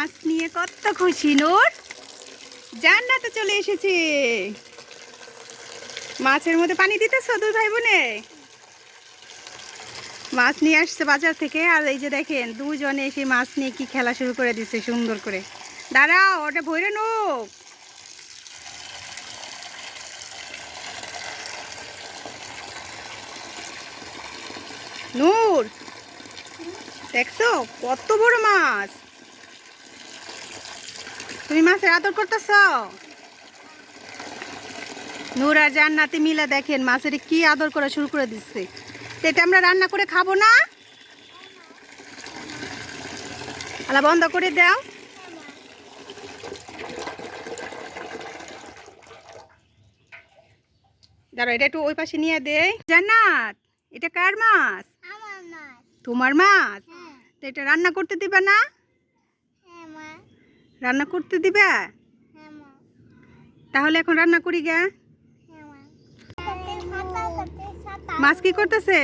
মাছ নিয়ে কত খুশি, নূর? জান্নাতে চলে এসেছে। মাছের মধ্যে পানি দিতেছ দুই ভাই বোনে মাছ নিয়ে আসছে বাজার থেকে, আর এই যে দেখেন, দুজনে এসে মাছ নিয়ে কি খেলা শুরু করে দিচ্ছে সুন্দর করে। দাঁড়াও, ওটা ভৈরে নোক নূর, দেখছ? কত বড় মাছ। তুমি মাছের আদর করতেছ? নূর আর জান্নাতে মিলে দেখেন মাছের কি আদর করা শুরু করে দিচ্ছে। তো এটা আমরা রান্না করে খাব না? আলা বন্ধ করে দাও। দাঁড়ো এটা একটু ওই পাশে নিয়ে দে জান্নাত এটা কার মাছ? আমার মাছ। তোমার মাছ? তো এটা রান্না করতে দিবে না? রান্না করতে দিবে? হ্যাঁ তাহলে এখন রান্না করি গে। হ্যাঁ মাছ কি করতেছে?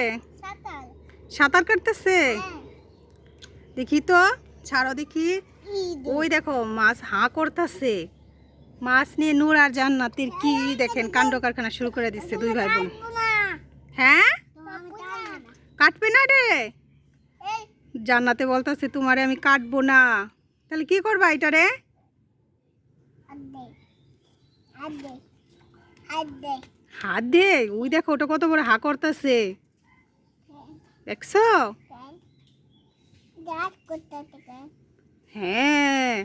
সাঁতার। কাটতেছে? হ্যাঁ। দেখি তো ছাড়ো দেখি। ওই দেখো মাছ হাঁ করতেছে। মাছ নিয়ে নূর আর জান্নাতের কি দেখেন কাণ্ড কারখানা শুরু করে দিচ্ছে দুই ভাই বোন। হ্যাঁ? কাটবে না রে? জান্নাতে বলতেছে তোমারে আমি কাটবো না। তাহলে কি করবা এটা রে হাত দে ওই দেখো ওটা কত বড় হা করতেছে। দেখছ? হ্যাঁ।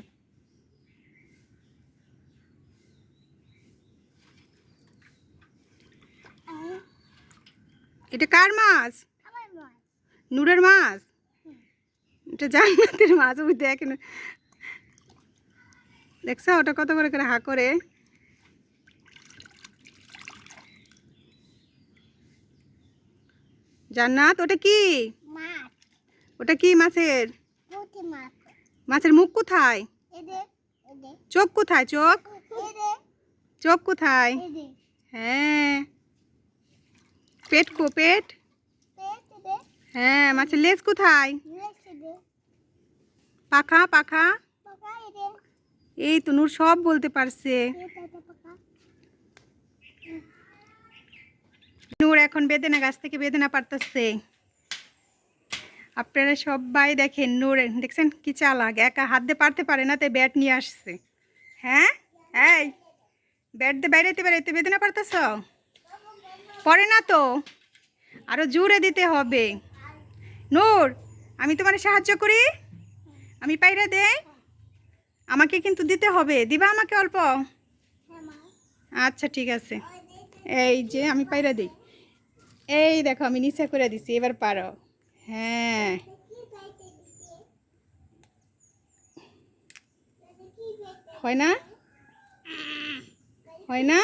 এটা কার মাছ। নুরের মাছ? এটা জান্নাতের মাছ ওই দেখ না। দেখছ ওটা কত করে করে হা করে। জান্নাত ওটা কি? ওটা কি মাছের? মাছের মুখ কোথায়? চোখ কোথায় চোখ? চোখ কোথায়? হ্যাঁ। পেট কো পেট? হ্যাঁ মাছের লেজ কোথায়? পাখা পাখা। এই তো নূর সব বলতে পারছে। নূর এখন বেদেনা গাছ থেকে বেদেনা পারতেছে আপনারা সবাই দেখেন নূর দেখছেন কি চালাক? একা হাত দিয়ে পারতে পারে না তাই ব্যাট নিয়ে আসছে। হ্যাঁ? এই ব্যাট দিয়ে বেড়াইতে বেড়াইতে বেদেনা পারতেছ পরে না তো। আরও জোরে দিতে হবে। নূর আমি তোমার সাহায্য করি। আমি পাইরা দেই? আমাকে কিন্তু দিতে হবে। দিবা আমাকে অল্প? আচ্ছা ঠিক আছে। এই যে আমি পাইরা দিই। এই দেখো, আমি নিচে করে দিছি, এবার পারো। হ্যাঁ। হয় না? হয় না?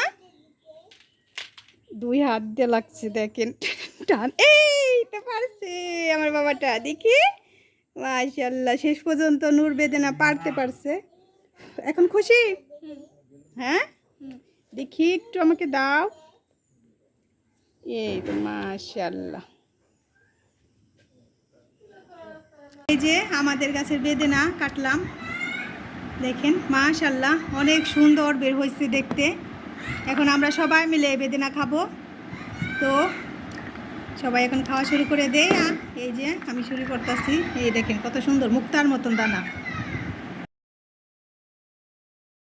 দুই হাত দিয়ে লাগছে, দেখেন। টান। এই, তো পারছে আমার বাবাটা। দেখি। মাশাল্লাহ শেষ পর্যন্ত নূর বেদেনা পারতে পারছে। এখন খুশি? হ্যাঁ? দেখি, একটু আমাকে দাও। এই তো মাশাল্লাহ এই যে আমাদের গাছের বেদেনা কাটলাম। দেখেন মাশাল্লাহ অনেক সুন্দর বের হয়েছে দেখতে। এখন আমরা সবাই মিলে বেদেনা খাব। তো সবাই এখন খাওয়া শুরু করে দেয় আর এই যে আমি শুরু করতেছি, এই দেখেন কত সুন্দর মুক্তার মতন দানা।